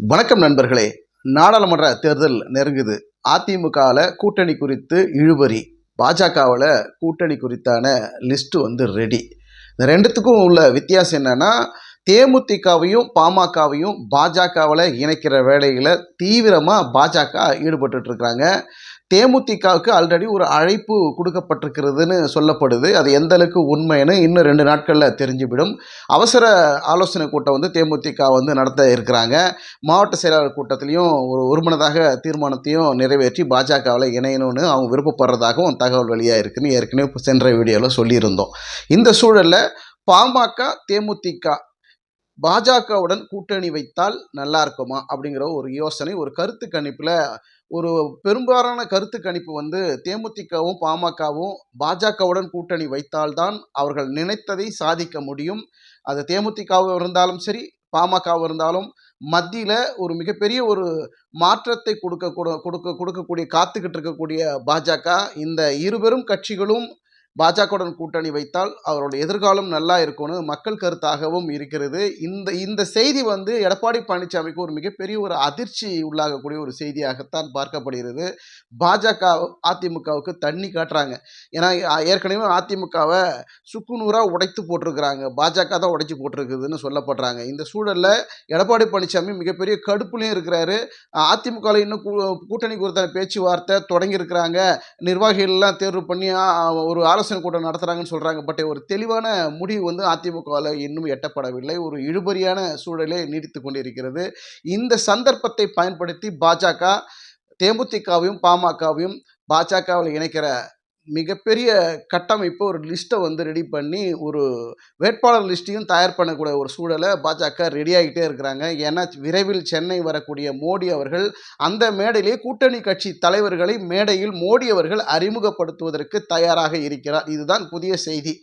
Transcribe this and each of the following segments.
வணக்கம் நண்பர்களே. நாடாளுமன்ற தேர்தல் நெருங்குது. அதிமுகவில் கூட்டணி குறித்து இழுபறி. பாஜகவில் கூட்டணி குறித்தான லிஸ்ட்டு வந்து ரெடி இந்த ரெண்டுத்துக்கும் உள்ள வித்தியாசம் என்னென்னா தேமுதிகவையும் பாமகவையும் பாஜகவில் இணைக்கிற வேலையில் தீவிரமாக பாஜக ஈடுபட்டுட்டு தேமுதிகவுக்கு ஆல்ரெடி ஒரு அழைப்பு கொடுக்கப்பட்டிருக்கிறதுன்னு சொல்லப்படுது. அது எந்த அளவுக்கு உண்மைன்னு இன்னும் ரெண்டு நாட்களில் தெரிஞ்சுவிடும். அவசர ஆலோசனை கூட்டம் வந்து தேமுதிக வந்து நடத்த இருக்கிறாங்க. மாவட்ட செயலாளர் கூட்டத்திலையும் ஒரு ஒருமனதாக தீர்மானத்தையும் நிறைவேற்றி பாஜகவில் இணையணும்னு அவங்க விருப்பப்படுறதாகவும் தகவல் வெளியாக இருக்குன்னு ஏற்கனவே சென்ற வீடியோவில் சொல்லியிருந்தோம். இந்த சூழலில் பாமக தேமுதிக பாஜகவுடன் கூட்டணி வைத்தால் நல்லா இருக்குமா? அப்படிங்கிற ஒரு யோசனை ஒரு கருத்து கணிப்பில் ஒரு பெரும்பாலான கருத்து கணிப்பு வந்து தேமுதிகவும் பாமகவும் பாஜகவுடன் கூட்டணி வைத்தால்தான் அவர்கள் நினைத்ததை சாதிக்க முடியும். அது தேமுதிகவும் இருந்தாலும் சரி பாமகவும் இருந்தாலும் மத்தியில் ஒரு மிகப்பெரிய ஒரு மாற்றத்தை கொடுக்க கொடுக்க கொடுக்கக்கூடிய காத்துக்கிட்டு இருக்கக்கூடிய பாஜக இந்த இருபெரும் கட்சிகளும் பாஜகவுடன் கூட்டணி வைத்தால் அவருடைய எதிர்காலம் நல்லா இருக்கும்னு மக்கள் கருத்தாகவும் இருக்கிறது. இந்த இந்த செய்தி வந்து எடப்பாடி பழனிசாமிக்கு ஒரு மிகப்பெரிய ஒரு அதிர்ச்சி உள்ளாகக்கூடிய ஒரு செய்தியாகத்தான் பார்க்கப்படுகிறது. பாஜக அதிமுகவுக்கு தண்ணி காட்டுறாங்க. ஏன்னா ஏற்கனவே அதிமுகவை சுக்குநூறாக உடைத்து போட்டிருக்கிறாங்க. பாஜக தான் உடைச்சி போட்டிருக்குதுன்னு சொல்லப்படுறாங்க. இந்த சூழலில் எடப்பாடி பழனிசாமி மிகப்பெரிய கடுப்புலையும் இருக்கிறாரு. அதிமுகவில் இன்னும் கூ- கூட்டணி குறித்த பேச்சுவார்த்தை தொடங்கியிருக்கிறாங்க. நிர்வாகிகள் எல்லாம் தேர்வு பண்ணி ஒரு அரசு ஆலோசனை கூட்டம் நடத்துகிறாங்கன்னு சொல்கிறாங்க பட் ஒரு தெளிவான முடிவு வந்து அதிமுகவில் இன்னும் எட்டப்படவில்லை. ஒரு இழுபறியான சூழலே நீடித்து கொண்டிருக்கிறது. இந்த சந்தர்ப்பத்தை பயன்படுத்தி பாஜக தேமுதிகவையும் பாமகவையும் பாஜகவில் இணைக்கிற மிகப்பெரிய கட்டமைப்பு ஒரு லிஸ்ட்டை வந்து ரெடி பண்ணி ஒரு வேட்பாளர் லிஸ்ட்டையும் தயார் பண்ணக்கூடிய ஒரு சூழலை பாஜக ரெடி ஆகிட்டே இருக்கிறாங்க. ஏன்னா விரைவில் சென்னை வரக்கூடிய மோடி அவர்கள் அந்த மேடையிலே கூட்டணி கட்சி தலைவர்களை மேடையில் மோடி அவர்கள் அறிமுகப்படுத்துவதற்கு தயாராக இருக்கிறார். இதுதான் புதிய செய்தி.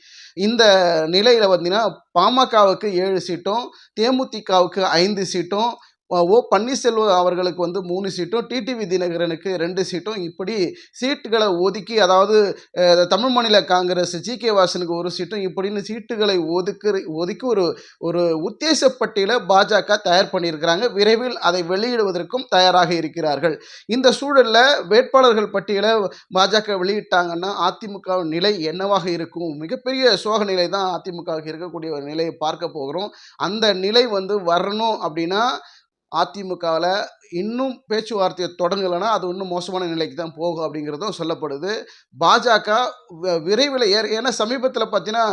இந்த நிலையில் பார்த்தீங்கன்னா பாமகவுக்கு ஏழு சீட்டும் தேமுதிகவுக்கு ஐந்து சீட்டும் ஓ- பன்னீர்செல்வம் அவர்களுக்கு வந்து மூணு சீட்டும் டிடிவி தினகரனுக்கு ரெண்டு சீட்டும். இப்படி சீட்டுகளை ஒதுக்கி அதாவது தமிழ் மாநில காங்கிரஸ் ஜி கே வாசனுக்கு ஒரு சீட்டும் இப்படின்னு சீட்டுகளை ஒதுக்கு ஒதுக்கி ஒரு ஒரு உத்தேச பட்டியலை பாஜக தயார் பண்ணியிருக்கிறாங்க. விரைவில் அதை வெளியிடுவதற்கும் தயாராக இருக்கிறார்கள். இந்த சூழலில் வேட்பாளர்கள் பட்டியலை பாஜக வெளியிட்டாங்கன்னா அதிமுக நிலை என்னவாக இருக்கும்? மிகப்பெரிய சோக நிலை தான் அதிமுகவுக்கு இருக்கக்கூடிய ஒரு நிலையை பார்க்க போகிறோம். அந்த நிலை வந்து வரணும் அப்படின்னா அதிமுகவில் இன்னும் பேச்சுவார்த்தையை தொடங்கலைன்னா அது இன்னும் மோசமான நிலைக்கு தான் போகும் அப்படிங்கிறதும் சொல்லப்படுது. பாஜக வ- விரைவில் ஏ ஏன்னா சமீபத்தில் பார்த்தீங்கன்னா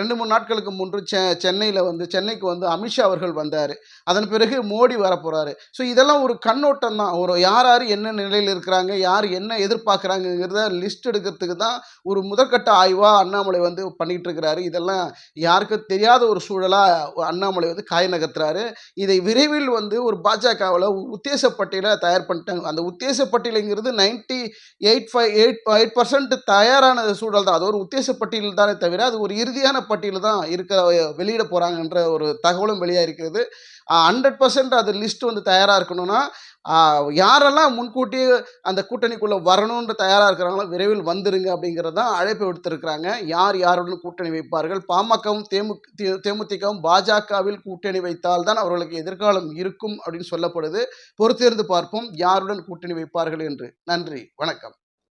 ரெண்டு மூணு நாட்களுக்கு முன்பு செ சென்னையில் வந்து சென்னைக்கு வந்து அமித்ஷா அவர்கள் வந்தார். அதன் பிறகு மோடி வரப்போகிறாரு ஸோ இதெல்லாம் ஒரு கண்ணோட்டம் தான். ஒரு யார் யார் என்ன நிலையில் இருக்கிறாங்க யார் என்ன எதிர்பார்க்குறாங்கிறத லிஸ்ட் எடுக்கிறதுக்கு தான் ஒரு முதற்கட்ட ஆய்வாக அண்ணாமலை வந்து பண்ணிகிட்டு இருக்கிறாரு. இதெல்லாம் யாருக்கும் தெரியாத ஒரு சூழலாக அண்ணாமலை வந்து காய் நகர்த்துறாரு இதை விரைவில் வந்து ஒரு பாஜகவில் உத்தேச பட்டியலை தயார் பண்ணிட்டாங்க. அந்த உத்தேச பட்டியலுங்கிறது ninety eight five eight eight percent தயாரான சூழல் தான். அது ஒரு உத்தேச பட்டியல் தானே தவிர அது ஒரு இறுதியான பட்டியல் தான் இருக்க வெளியிட போகிறாங்கன்ற ஒரு தகவலும் வெளியாக இருக்கிறது ஹண்ட்ரட் பர்சன்ட் அது லிஸ்ட் வந்து தயாராக இருக்கணும்னா யாரெல்லாம் முன்கூட்டியே அந்த கூட்டணிக்குள்ளே வரணுன்ற தயாராக இருக்கிறாங்களோ விரைவில் வந்துருங்க அப்படிங்கிறது தான் அழைப்பு விடுத்திருக்கிறாங்க. யார் யாருடன் கூட்டணி வைப்பார்கள்? பாமகவும் தேமு தேமுதிகவும் பாஜகவில் கூட்டணி வைத்தால் தான் அவர்களுக்கு எதிர்காலம் இருக்கும் அப்படின்னு சொல்லப்படுது. பொறுத்திருந்து பார்ப்போம் யாருடன் கூட்டணி வைப்பார்கள் என்று. நன்றி வணக்கம்.